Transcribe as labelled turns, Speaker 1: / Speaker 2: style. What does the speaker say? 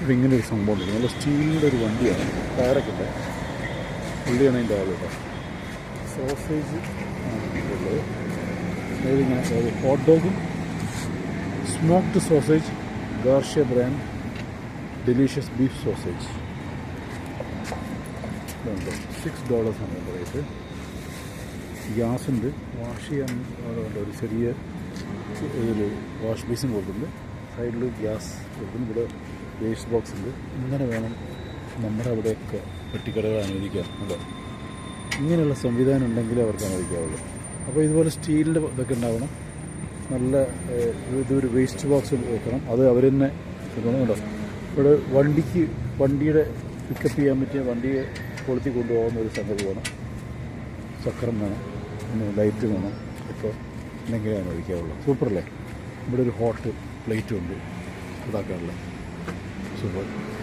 Speaker 1: ഇവിടെ ഇങ്ങനെ ഒരു സംഭവം ഉണ്ട്. നല്ല സ്റ്റീലിന്റെ ഒരു വണ്ടിയാണ്. ടയറൊക്കെ ഉണ്ട് പുള്ളിയാണ് അതിന്റെ ആൾ കേട്ടോ. സോസേജ് ഉള്ളത് അതായത് ഇങ്ങനെ hot ഡോഗും smoked sausage Garcia brand delicious beef sausage ഇതുണ്ട്. സിക്സ് ഡോളേഴ്സ് ആണ് റേറ്റ് ഗ്യാസ് ഉണ്ട്. വാഷ് ചെയ്യാൻ ഒരു ചെറിയ ഇതിൽ വാഷ് ബേസിൻ കൊടുക്കുന്നുണ്ട് സൈഡിൽ ഗ്യാസ് കൊടുക്കുന്നു ഇവിടെ വേസ്റ്റ് ബോക്സ് ഉണ്ട്. ഇങ്ങനെ വേണം നമ്മുടെ അവിടെയൊക്കെ പെട്ടിക്കടകൾ അനുവദിക്കാൻ അല്ലേ ഇങ്ങനെയുള്ള സംവിധാനം ഉണ്ടെങ്കിലേ അവർക്ക് അനുവദിക്കാവുള്ളൂ അപ്പോൾ ഇതുപോലെ സ്റ്റീലിന്റെ ഇതൊക്കെ ഉണ്ടാവണം. നല്ല ഇതൊരു വേസ്റ്റ് ബോക്സ് വെക്കണം. അത് അവർ തന്നെ ഇവിടെ വണ്ടിക്ക് വണ്ടിയുടെ പിക്കപ്പ് ചെയ്യാൻ പറ്റിയ വണ്ടിയെ കൊളുത്തി കൊണ്ടുപോകുന്ന ഒരു സംഗതി വേണം. ചക്രം വേണം. പിന്നെ ലൈറ്റ് വേണം. ഇപ്പോൾ എന്തെങ്കിലും അനുവദിക്കാവുള്ളൂ സൂപ്പറല്ലേ? ഇവിടെ ഒരു ഹോട്ട് പ്ലേറ്റും ഉണ്ട്. ഇതാക്കാനുള്ള So?